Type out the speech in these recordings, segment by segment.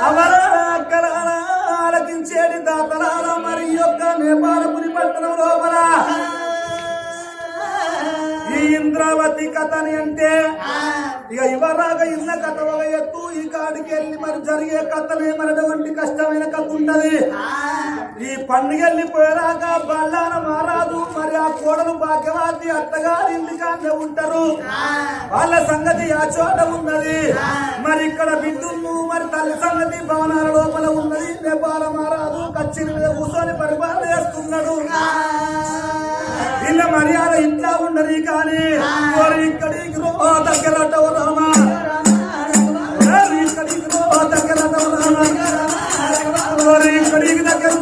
అమరాకరాల ఆలకించేటి దాతరాల మరి యొక్క నేపాలపురి పట్టణం లోపల. ఈ ఇంద్రావతి కథని అంటే ఇక ఇవరాగా ఇన్న కథ ఎత్తు ఈ కాడికి వెళ్ళి మరి జరిగే కథలు ఏమన్నటువంటి కష్టమైన కథ ఉన్నది ఈ పండుగ వెళ్ళిపోయాక బళ్ళాన మారాదు మరి ఆ కోడలు భాగ్యవాది అత్తగారి ఇంటికానే ఉంటారు. వాళ్ళ సంగతి ఆ చోట ఉన్నది. మరి ఇక్కడ బిడ్డును మరి తల్లి సంగతి భవనాల లోపల ఉన్నది. నేపాల మారాదు కచ్చిన మీద కూర్చొని పరిపాలన చేస్తున్నాడు. పిల్ల మర్యాద ఇంట్లో ఉండరు కానీ వారు ఇక్కడికి రో దగ్గర రామా? వారు ఇక్కడికి రో దగ్గర రామా? ఇక్కడికి దగ్గర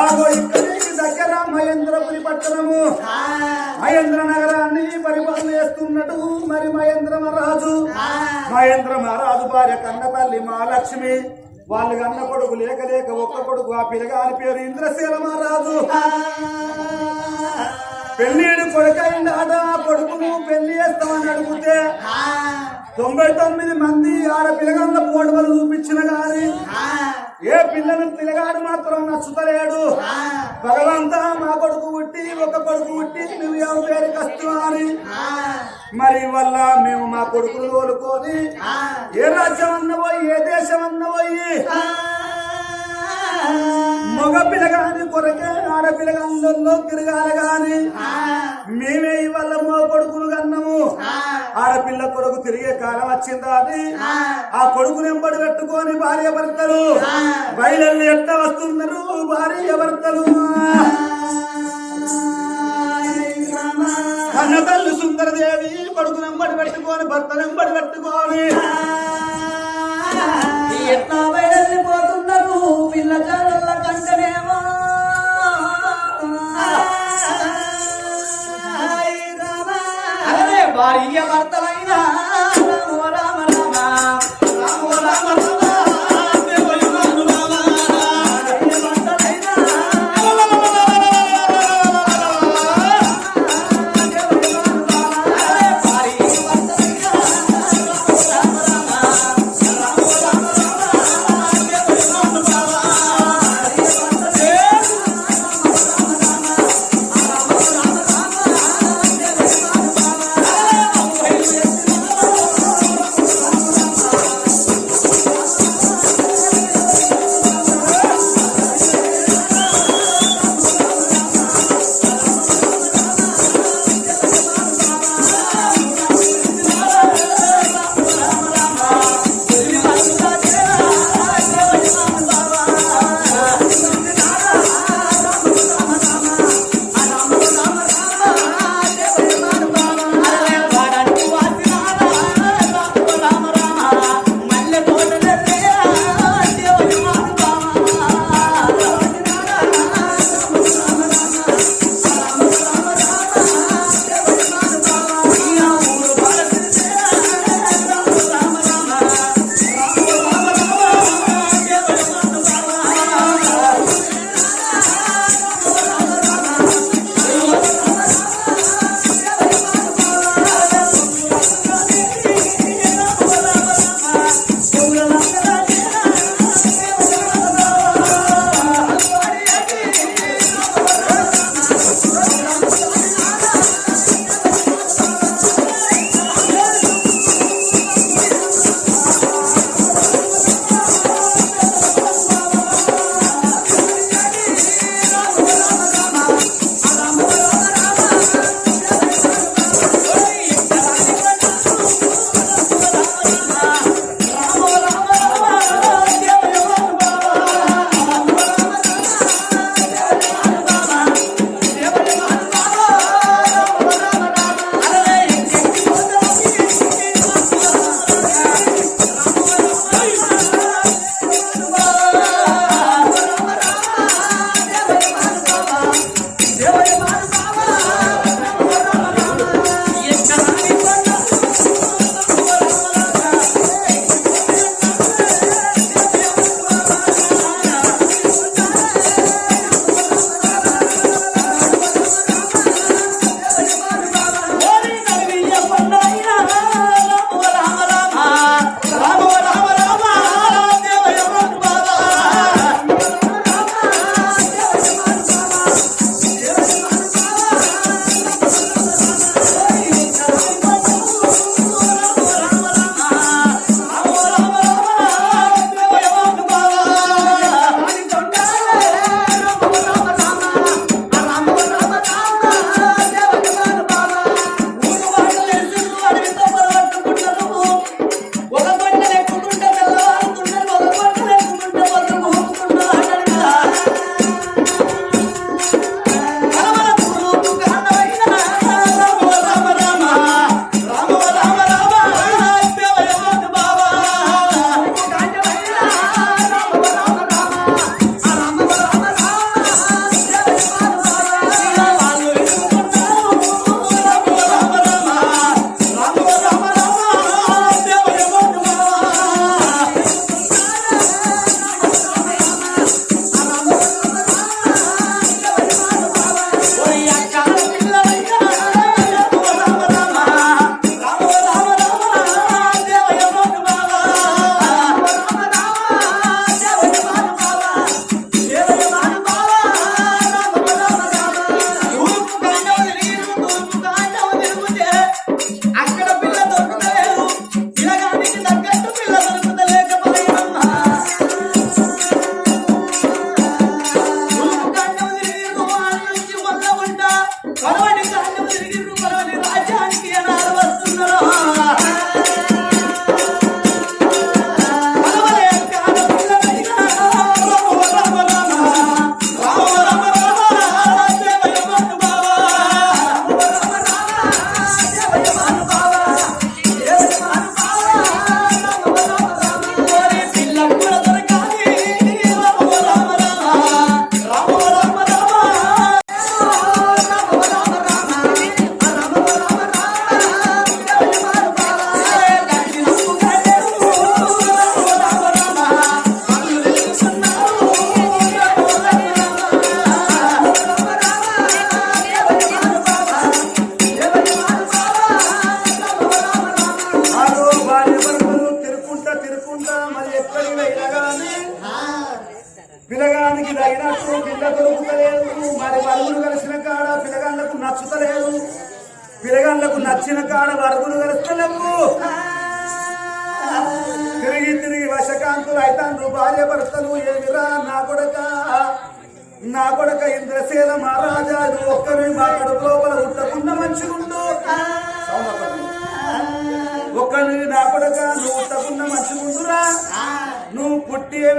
ఆగో ఇక్కడికి దగ్గర మహేంద్రపురి పట్టణము. మహేంద్ర నగరాన్ని పరిపాలన చేస్తున్నట్టు మరి మహేంద్ర మహారాజు. మహేంద్ర మహారాజు భార్య కన్న తల్లి మహాలక్ష్మి. వాళ్ళు కన్న కొడుకు లేక లేక ఒక్క కొడుకు ఆ పిల్లగాని పేరు ఇంద్రశీల మహారాజు. పెళ్ళిడు కొడుకైందాట ఆ కొడుకును పెళ్ళి చేస్తామని అడిగితే తొంభై తొమ్మిది మంది ఆడ పిల్లగాళ్ళ పోటవలు చూపించిన గాని ఏ పిల్లను పిల్లగాడు మాత్రం నచ్చుతలేడు. భగవంతా మా కొడుకు పుట్టి ఒక కొడుకు పుట్టి నువ్వు ఎవరి పేరు కష్టం అని. మరి వల్ల మేము మా కొడుకులు కోలుకొని ఏ రాజ్యం అన్న పోయి ఏ దేశం అన్న పోయి మగ పిల్లగాని కొరకే ఆడ పిల్లగాళ్ళలో తిరగాలి గాని మేమే ఇవాళ మా కొడుకులు కన్నాము. ఆడపిల్ల కొడుకు తిరిగే కాలం వచ్చిందా అని ఆ. కొడుకు నెంబడి పెట్టుకొని భార్య భర్తలు బయలు ఎట్ట వస్తున్నారు భార్య భర్తలు? కన్న తల్లి సుందరదేవి కొడుకు నెంబడి పెట్టుకొని భర్త నెంబడి పెట్టుకొని ఎట్లా బయలుపోతున్నారు పిల్ల జాడల కంటనేమో భార్య భర్తలైనా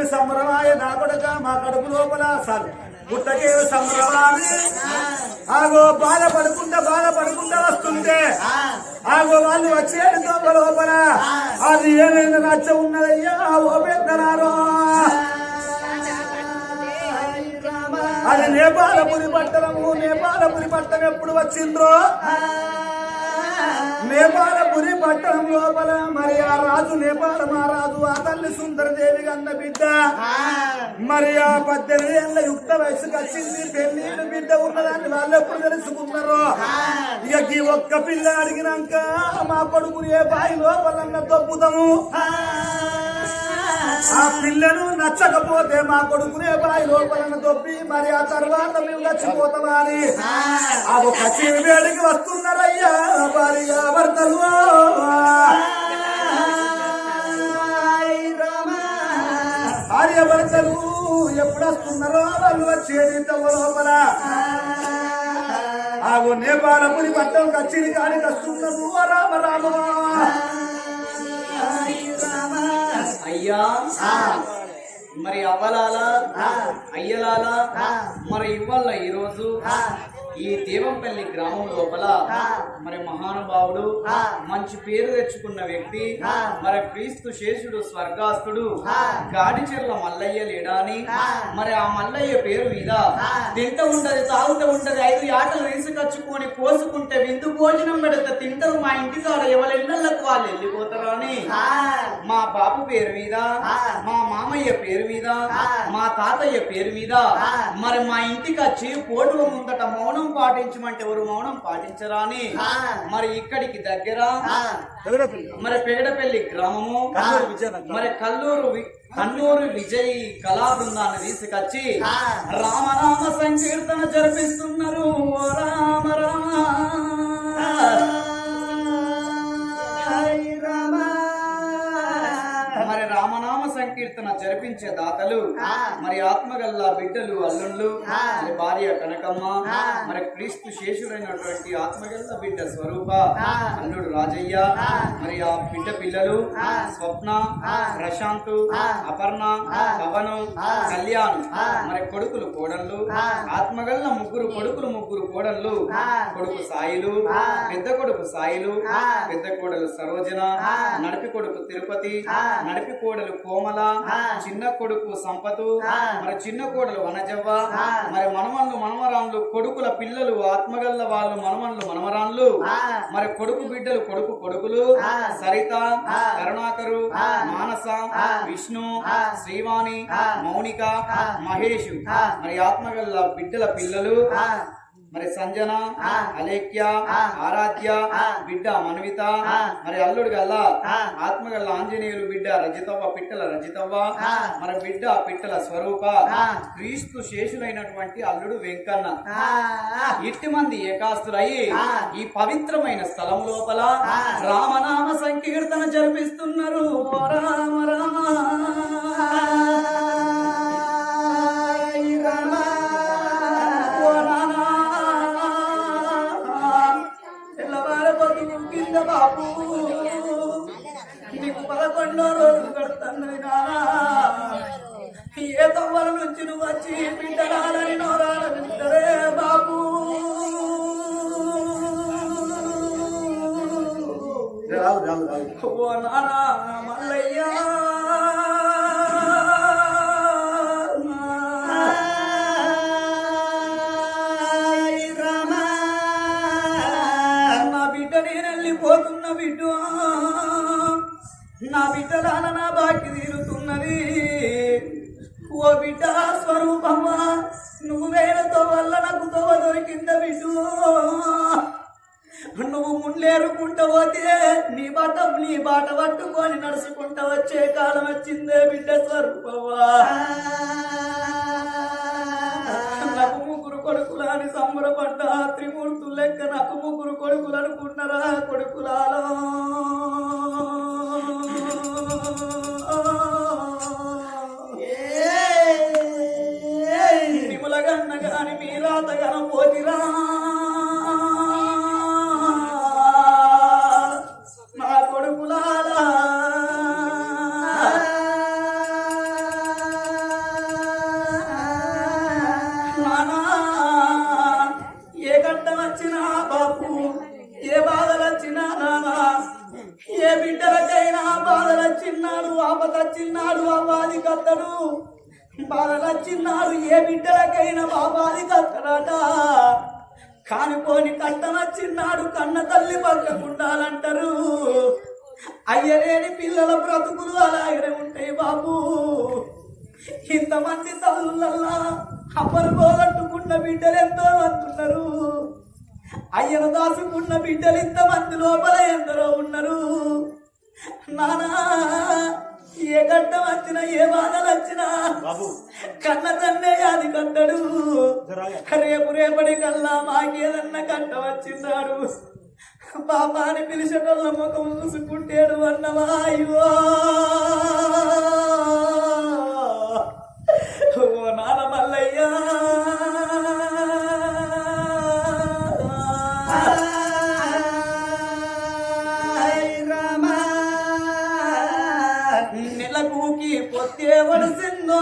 ఏమి సంబరమాయ నా కొడక మా కడుపు లోపల సార్ పుట్టకేమి సంబరమాని ఆగో బాధపడకుండా బాధపడకుండా వస్తుంటే ఆగో వాళ్ళు వచ్చేది లోపల అది ఏమైనా నచ్చ ఉన్నదయ్యా? ఓ పెద్దనారో అది నేపాలపురి పట్టణము. నేపాలపురి పట్టణం ఎప్పుడు వచ్చిండ్రో నేపాలపురి పట్టణం లోపల మరి ఆ రాజు నేపాల మహారాజు ఆ తల్లి సుందరదేవి కన్న బిడ్డ. మరి ఆ పద్దెనిమిది ఏళ్ళ యుక్త వయసుకు వచ్చింది పెళ్ళి బిడ్డ ఉన్నదాన్ని వాళ్ళు ఎప్పుడు తెలుసుకున్నారో ఇక ఈ ఒక్క పిల్ల అడిగినాక మా కొడుకుని ఏ బాయి లోపలన్న దొబ్బుతాము ఆ పిల్లను నచ్చకపోతే మా కొడుకునే బాయి లోపలను దొప్పి మరి ఆ తర్వాత మేము నచ్చిపోతామా అని ఆ ఒక వేడికి వస్తున్నారయ్యా భార్య భర్తలు భార్య భర్తలు ఎప్పుడు వస్తున్నారో వాళ్ళు వచ్చేది లోపల. ఆ నేపాలపురి పట్టం కచ్చిరి కానీ వస్తున్నారు రామ రామ. అయ్యా. మరి అవ్వలాల? అయ్యలాల? మరి ఇవ్వాల ఈరోజు? ఈ దేవంపల్లి గ్రామం లోపల మరి మహానుభావుడు మంచి పేరు తెచ్చుకున్న వ్యక్తి మరి క్రీస్తు శేషుడు స్వర్గాస్తుడు గాడిచెర్ల మల్లయ్య లేడా అని? మరి ఆ మల్లయ్య పేరు మీద తింట ఉంటది తాగుతూ ఉంటది ఐదు ఆటలు తీసుకొచ్చుకొని పోసుకుంటే విందు భోజనం పెడితే తింటారు మా ఇంటి కాడ ఎవరి ఇళ్ళకు వాళ్ళు వెళ్ళిపోతారు అని మా బాపు పేరు మీద మా మామయ్య పేరు మీద మా తాతయ్య పేరు మీద. మరి మా ఇంటికి వచ్చి పోటువ ముందట మౌనం పాటించమంటే ఎవరు మౌనం పాటించరా అని మరి ఇక్కడికి దగ్గర మరి పెగడపల్లి గ్రామము. మరి కల్లూరు కన్నూరు విజయ్ కళా బృందాన్ని తీసుకొచ్చి రామనామ సంకీర్తన జరిపిస్తున్నారు. రామ రామ. సంకీర్తన జరిపించే దాతలు మరి ఆత్మగల్ల బిడ్డలు అల్లుళ్ళు మరి భార్య కనకమ్మ మరి క్రీస్తు శేషుడైనటువంటి ఆత్మగల్ల బిడ్డ స్వరూప అల్లుడు రాజయ్య మరి ఆ బిడ్డ పిల్లలు స్వప్న ప్రశాంత్ అపర్ణ పవను కళ్యాణ్ మరి కొడుకులు కోడళ్ళు ఆత్మగల్ల ముగ్గురు కొడుకులు ముగ్గురు కోడళ్ళు కొడుకు సాయిలు పెద్ద కొడుకు సాయిలు పెద్ద కోడలు సరోజన నడిపి కొడుకు తిరుపతి నడిపి కోడలు కోమల చిన్న కొడుకు సంపతు మరి చిన్న కోడలు వనజవ్వ మరి మనమన్లు మనమరాన్లు కొడుకుల పిల్లలు ఆత్మగల్ల వాళ్ళు మనమన్లు మనమరాన్లు మరి కొడుకు బిడ్డలు కొడుకు కొడుకులు సరిత కరుణాకరు మానస విష్ణు శ్రీవాణి మౌనిక మహేష్ మరి ఆత్మగల్ల బిడ్డల పిల్లలు మరి సంజన అలేఖ్య ఆరాధ్య బిడ్డ మన్విత మరి అల్లుడు గల్ల ఆత్మగల్ల ఆంజనేయులు బిడ్డ రజితవ్వ పిట్టల రజితవ్వ మరి బిడ్డ పిట్టల స్వరూప క్రీస్తు శేషులైనటువంటి అల్లుడు వెంకన్న. ఇట్టి మంది ఏకాస్తులయ్యి ఈ పవిత్రమైన స్థలం లోపల రామనామ సంకీర్తన జరిపిస్తున్నారు. రామ రామ. పదకొండో రోజు కడుతున్నది నానా. ఏ తవ్వల నుంచి నువ్వు వచ్చి బిడ్డరాలని నోరాలని బిడ్డరే బాబు. ఓ నానా మల్లయ్య. స్వరూపవ్వా నాకు ముగ్గురు కొడుకులు అని సంబరపడ్డ. త్రిమూర్తులు లెక్క నాకు ముగ్గురు కొడుకులు అనుకుంటారా కొడుకులాలో నిములగన్న గాని మీరాతగన పోతిరా. అప్పలు పోగొట్టుకున్న బిడ్డలు ఎంతో మంది ఉన్నారు అయ్యను దాచుకున్న బిడ్డలు ఇంతమంది లోపల ఎందరో ఉన్నారు. నానా ఏ గడ్డం వచ్చినా ఏ బాధలు వచ్చినా కన్న తన్నే అది కట్టడు. రేపు రేపటి కల్లా మాకేదన్నా కట్ట వచ్చిన్నాడు పాపాని పిలిచేటోళ్ళ ముఖం చూసుకుంటాడు అన్నవా అయ్యో. వలసిందో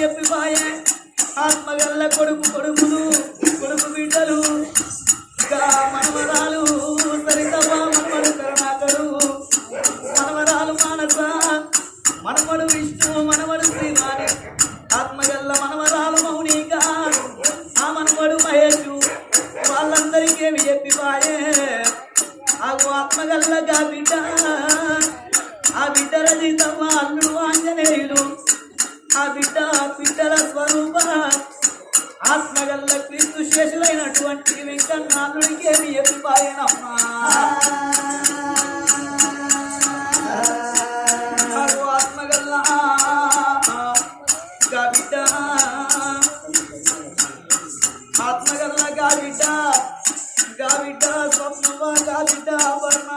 చెప్పిపోయే ఆత్మగల్ల కొడుకు కొడుకులు కొడుకు బిడ్డలు. ఇక మన క్రీస్తు శేషులైనటువంటి వెంకన్నాథుడికి ఏమి చెప్పిపాయనమ్మా ఆత్మగల్లా ఆత్మగల్ల గా బిడ్డ ఆత్మగల్ల గావిట గావిట స్వప్నవ గావిట వర్ణ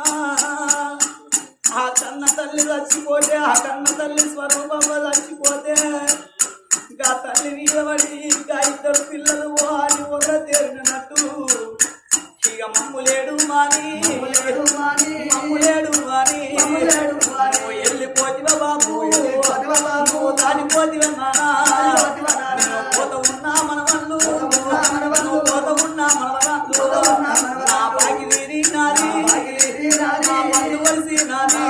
ఆ కన్న తల్లి చచ్చిపోతే ఆ కన్న తల్లి స్వరూపమ్మ చచ్చిపోతే ఇంకా తల్లి వీరబడి ఇంకా ఇద్దరు పిల్లలు వారి వారి లేడు వారి లేడు వారి లేడు వారి ఎల్లి బాబు దాని పోతివ నానా. మన వాళ్ళు పోత మన వాళ్ళు నా బాగి వీరి నాది. నా పండు వలసి నాది.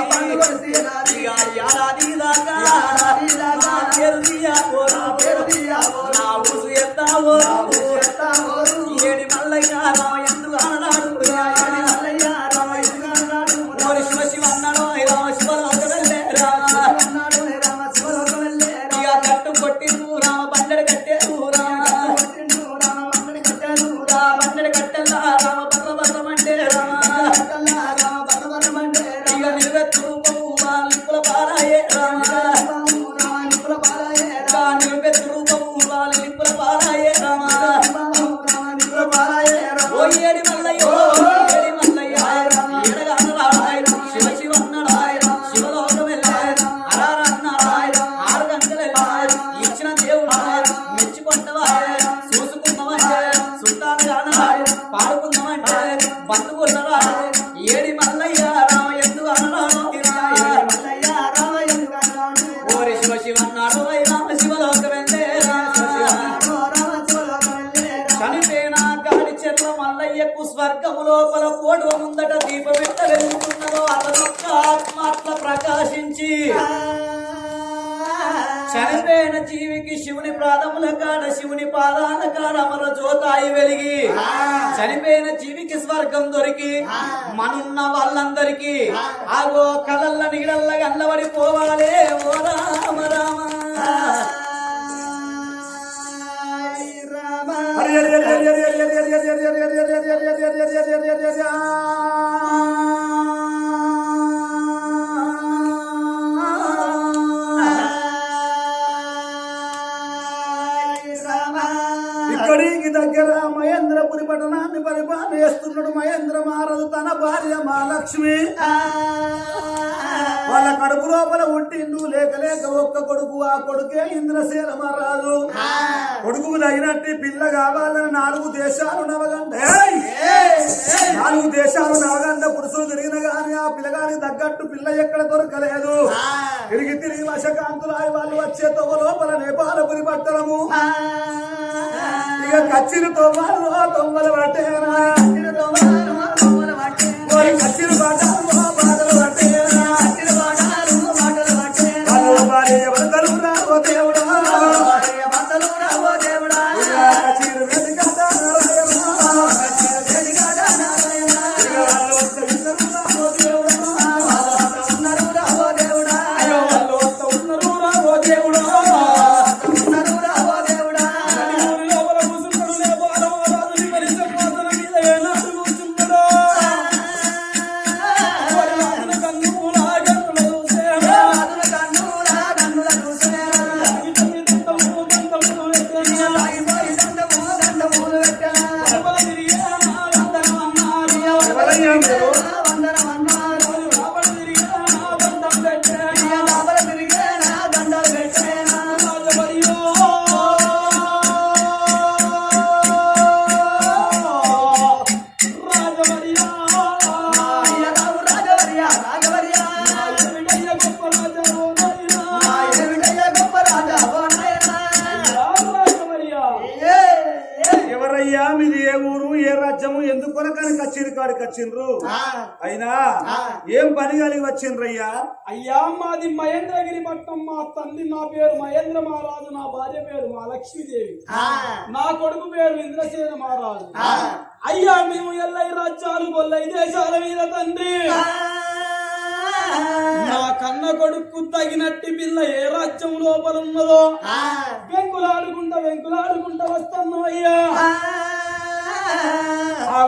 నా ఊసు ఎత్తావో లోపల ముందట దీపం వెలుగుతున్నదో అతనొక్క ఆత్మాత్మ ప్రకాశించి. చనిపోయిన జీవికి శివుని ప్రాణముల కాడ శివుని పాదాల కాడ అమర జ్యోతాయి వెలిగి. చనిపోయిన జీవికి స్వర్గం దొరికి. మనున్న వాళ్ళందరికీ ఆగో కలల్ల నీడల్ల గల్లబడి పోవాలే ఓ రామ రామ. ఇక్కడికి దగ్గర మహేంద్రపురి పట్టణాన్ని పరిపాలన చేస్తున్నాడు మహేంద్ర మహారాజు తన భార్య మహాలక్ష్మి. వాళ్ళ కడుపు లోపల పుట్టిండు లేక లేక ఒక్క కొడుకు ఆ కొడుకే ఇంద్రసేన మహారాజు. కొడుకు తగినట్టు పిల్ల కావాలని నాలుగు దేశాలు నవగంట. ఏయ్! నాలుగు దేశాలు నవగంట పురుషులు తిరిగిన గాని ఆ పిల్లగాని తగ్గట్టు పిల్ల ఎక్కడ దొరకలేదు. తిరిగి తిరిగి వశకాంతులాయి వాళ్ళు వచ్చే తొవ లోపల నేపాలపురి పట్టణము. ఇక కచ్చిరి తొమ్మలు తొమ్మలు పట్టేనా ఓయ్ కచ్చిరి వచ్చిండ్రు? అయినా ఏం పని కలిగి వచ్చిండ్రయ్యా? అయ్యా మాది మహేంద్రగిరి పట్నం మా తండ్రి నా పేరు మహేంద్ర మహారాజు నా భార్య పేరు మా లక్ష్మీదేవి నా కొడుకు పేరు ఇంద్రసేన మహారాజు. అయ్యా మేము ఎల్లై రాజ్యాలు గొల్లై దేశాల మీద తండ్రి. నా కన్న కొడుకు తగినట్టి పిల్ల ఏ రాజ్యం లోపల ఉన్నదో? వెంకులాడుకుంటా వెంకులాడుకుంటా వస్తాను అయ్యా.